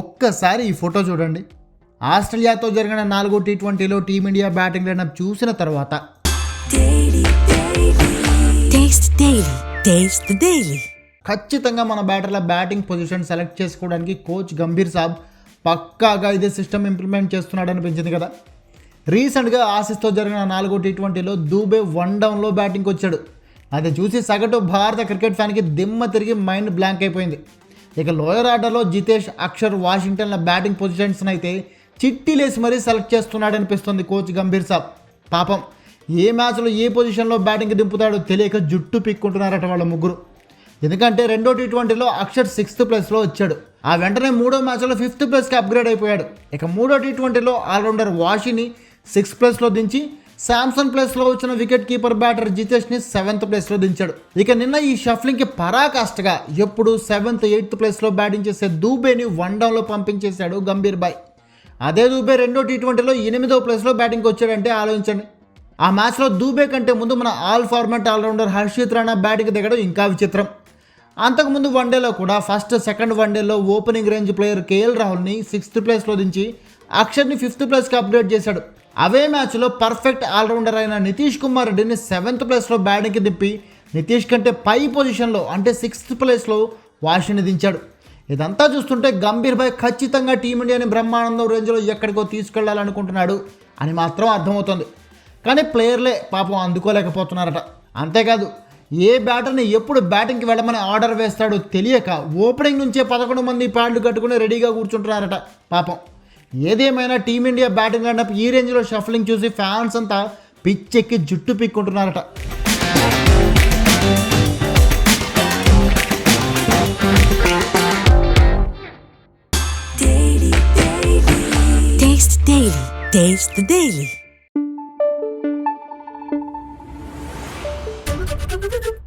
ఒక్కసారి ఈ ఫోటో చూడండి. ఆస్ట్రేలియాతో జరిగిన నాలుగో టీ ట్వంటీలో టీమిండియా బ్యాటింగ్ లైనప్ చూసిన తర్వాత. ఖచ్చితంగా మన బ్యాటర్ల బ్యాటింగ్ పొజిషన్ సెలెక్ట్ చేసుకోవడానికి కోచ్ గంభీర్ సాబ్ పక్కాగా ఇదే సిస్టమ్ ఇంప్లిమెంట్ చేస్తున్నాడు అనిపించింది కదా. రీసెంట్గా ఆసిస్తో జరిగిన నాలుగో టీ ట్వంటీలో దూబే వన్ డౌన్లో బ్యాటింగ్కి వచ్చాడు. అది చూసి సగటు భారత క్రికెట్ ఫ్యాన్కి దిమ్మ తిరిగి మైండ్ బ్లాంక్ అయిపోయింది. ఇక లోయర్ ఆర్డర్లో జితేష్ అక్షర్ వాషింగ్టన్ల బ్యాటింగ్ పొజిషన్స్ని అయితే చిట్టీలేసి మరీ సెలెక్ట్ చేస్తున్నాడు అనిపిస్తుంది కోచ్ గంభీర్ సాబ్. పాపం ఏ మ్యాచ్లో ఏ పొజిషన్లో బ్యాటింగ్ దింపుతాడో తెలియక జుట్టు పిక్కుంటున్నారట వాళ్ళ ముగ్గురు. ఎందుకంటే రెండో టీ ట్వంటీలో అక్షర్ సిక్స్త్ ప్లేస్లో వచ్చాడు. ఆ వెంటనే మూడో మ్యాచ్లో ఫిఫ్త్ ప్లేస్కి అప్గ్రేడ్ అయిపోయాడు. ఇక మూడో టీ ట్వంటీలో ఆల్రౌండర్ వాషిని సిక్స్త్ ప్లేస్లో దించి శాంసన్ ప్లేస్లో వచ్చిన వికెట్ కీపర్ బ్యాటర్ జితేష్ని సెవెంత్ ప్లేస్లో దించాడు. ఇక నిన్న ఈ షఫ్లింగ్కి పరాకాష్ఠగా ఎప్పుడు సెవెంత్ ఎయిత్ ప్లేస్లో బ్యాటింగ్ చేసే దూబేని వన్ డౌన్లో పంపించేశాడు గంభీర్ బాయ్ అదే దూబే రెండో టీ ట్వంటీలో ఎనిమిదో ప్లేస్లో బ్యాటింగ్కి వచ్చాడంటే ఆలోచించండి. ఆ మ్యాచ్లో దూబే కంటే ముందు మన all format allrounder Harshit Rana batting దిగడం ఇంకా విచిత్రం. అంతకుముందు వన్డేలో కూడా ఫస్ట్ సెకండ్ వన్డేలో ఓపెనింగ్ రేంజ్ ప్లేయర్ కేఎల్ రాహుల్ని సిక్స్త్ ప్లేస్లో దించి అక్షర్ని ఫిఫ్త్ ప్లేస్కి అప్గ్రేడ్ చేశాడు. అవే మ్యాచ్లో పర్ఫెక్ట్ ఆల్రౌండర్ అయిన నితీష్ కుమార్ రెడ్డిని సెవెంత్ ప్లేస్లో బ్యాటింగ్కి దింపి నితీష్ కంటే పై పొజిషన్లో అంటే సిక్స్త్ ప్లేస్లో వాషిని దించాడు. ఇదంతా చూస్తుంటే గంభీర్ భాయ్ ఖచ్చితంగా టీమిండియాని బ్రహ్మానందం రేంజ్లో ఎక్కడికో తీసుకెళ్ళాలనుకుంటున్నాడు అని మాత్రం అర్థమవుతుంది. కానీ ప్లేయర్లే పాపం అందుకోలేకపోతున్నారట. అంతేకాదు ఏ బ్యాటర్ని ఎప్పుడు బ్యాటింగ్కి వెళ్ళమని ఆర్డర్ వేస్తాడో తెలియక ఓపెనింగ్ నుంచే పదకొండు మంది ప్యాంట్లు కట్టుకుని రెడీగా కూర్చుంటున్నారట పాపం ఏదేమైనా టీమిండియా బ్యాటింగ్ లైనప్ ఈ రేంజ్లో షఫలింగ్ చూసి ఫ్యాన్స్ అంతా పిచ్చెక్కి జుట్టు పిక్కుంటున్నారట Taste Daily. Taste the Daily. Thank you.